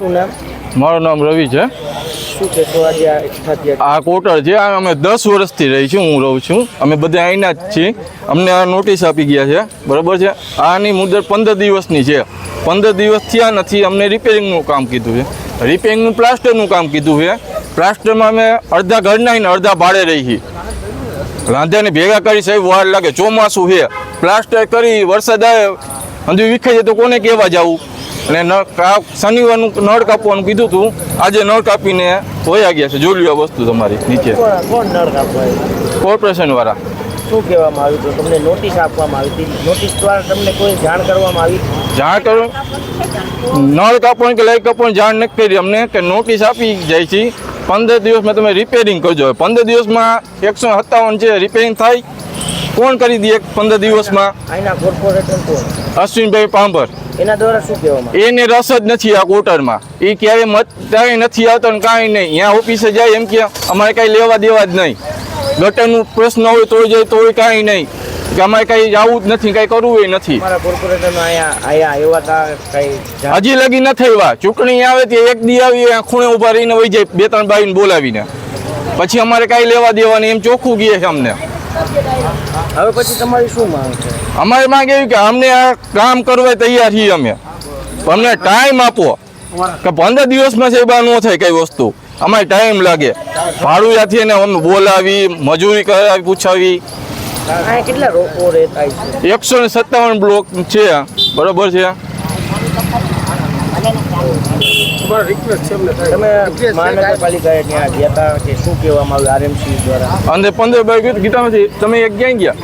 શું નામ? મારું નામ રવિ છે. આ કોટર છે. અમે દસ વર્ષથી રહી છું હું રહું છું. અમે બધા અહીંના જ છીએ. અમને આ નોટિસ આપી ગયા છે. બરાબર છે? આની મુદત પંદર દિવસની છે. પંદર દિવસ થયા નથી. અમને રિપેરિંગનું કામ કીધું છે. રિપેરિંગનું પ્લાસ્ટરનું કામ કીધું છે. પ્લાસ્ટરમાં અમે અડધા ઘરના ને અડધા ભાડે રહી છીએ. રાંધ્યાને ભેગા કરી સાહેબ વાર લાગે. ચોમાસું છે. પ્લાસ્ટર કરી વરસાદ આવે હજુ વિખાઈ જાય તો કોને કહેવા જવું? અને નળ શનિવારનું નળ કાપવાનું કીધું હતું આજે નળ કાપીને વયા ગયા છે. જોઈ લ્યો વસ્તુ તમારી નીચે. કોણ કોણ નળ કાપવા કોર્પોરેશન વાળા શું કહેવામાં આવ્યું હતું? તમને નોટિસ આપવામાં આવી હતી. નોટિસ દ્વારા તમને કોઈ જાણ કરવામાં આવી? જાણ કરો? નળ કાપણ કે લાઈટ કાપણ જાણ નથી કરી અમને કે નોટિસ આપી જાય છે. પંદર દિવસમાં તમે રિપેરિંગ કરજો. પંદર દિવસમાં એકસો સત્તાવન છે રિપેરિંગ થાય કોણ કરી દે પંદર દિવસમાં? અશ્વિનભાઈ પાંભર. એના દ્વારા શું કહેવામાં એને રસ જ નથી આ કોટરમાં. એ ક્યારે મત ત્યારે નથી આવતો ને કાંઈ નહીં. અહીંયા ઓફિસે જાય એમ કે અમારે કાંઈ લેવા દેવા જ નહીં. ગટરનું પ્રશ્ન હોય તોય જાય તોય કાંઈ નહીં. કે અમારે કઈ જવું જ નથી કાંઈ કરવું એ નથી. હજી લગી નથી આવ્યા. ચૂંટણી આવે તે એક દી આવી ખૂણે ઊભા રહીને વહી જાય બે ત્રણ બાવીને બોલાવીને. પછી અમારે કાંઈ લેવા દેવાની એમ ચોખ્ખું ગયે છે અમને. હવે પછી તમારી શું માંગ છે? અમારે માંગ એવી કે અમને આ કામ કરવા તૈયાર છીએ અમે. અમને ટાઈમ આપો. કે પંદર દિવસમાં સાહેબ આ ન થાય કઈ વસ્તુ. અમારે ટાઈમ લાગે. ભાડું ત્યાંથી એને અમે બોલાવી મજૂરી કરાવી પૂછાવી. કેટલા છે? એકસો ને સત્તાવન બ્લોક છે બરોબર છે તમે મહાનગરપાલિકાએ ત્યાં ગયા હતા કે શું કહેવામાં આવ્યું આરએમસી દ્વારા? અને પંદર બાર ગીતામાંથી તમે એક ક્યાં ગયા?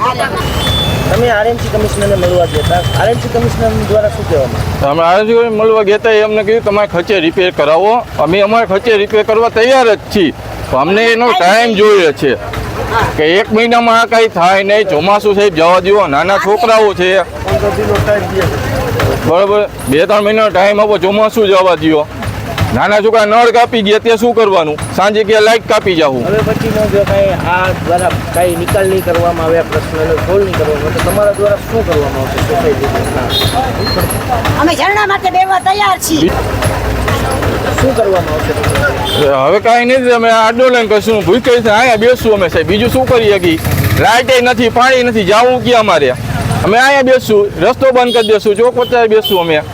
તમે આરએમસી કમિશનરને મળવા ગયા આરએમસી કમિશનર દ્વારા શું કહેવામાં અમે આરજી મળવા ગયા હતા એ અમને તમારે ખર્ચે રિપેર કરાવો. અમે અમારે ખર્ચે રિપેર કરવા તૈયાર જ છીએ. તો અમને એનો ટાઈમ જોઈએ છે કે એક મહિનામાં આ કાંઈ થાય નહીં. ચોમાસું સાહેબ જવા દેવો નાના છોકરાઓ છે. બરાબર. બે ત્રણ મહિનાનો ટાઈમ આપો ચોમાસું જવા દો નાના છોકરા નળ કાપી ગયા ત્યાં શું કરવાનું? સાંજે ક્યાં લાઈટ કાપી જવું. હવે પછીનો જો કાંઈ આ દ્વારા કાંઈ નિકાલ નહીં કરવામાં આવે આ પ્રશ્નનો સોલ્વ નહીં કરવામાં આવે તો તમારા દ્વારા શું કરવામાં આવશે? સોસાયટી અમે ઝરણા માટે બેવા તૈયાર છીએ. શું કરવામાં આવશે? હવે કાંઈ નથી અમે આંદોલન કરશું. ભૂખ કરીશું અહીંયા બેસશું અમે સાહેબ. બીજું શું કરી શકી લાઇટે નથી પાણી નથી. જવું ક્યાં અમારે? અમે અહીંયા બેસું રસ્તો બંધ કરી દેશું ચોક વચ્ચે બેસું અમે.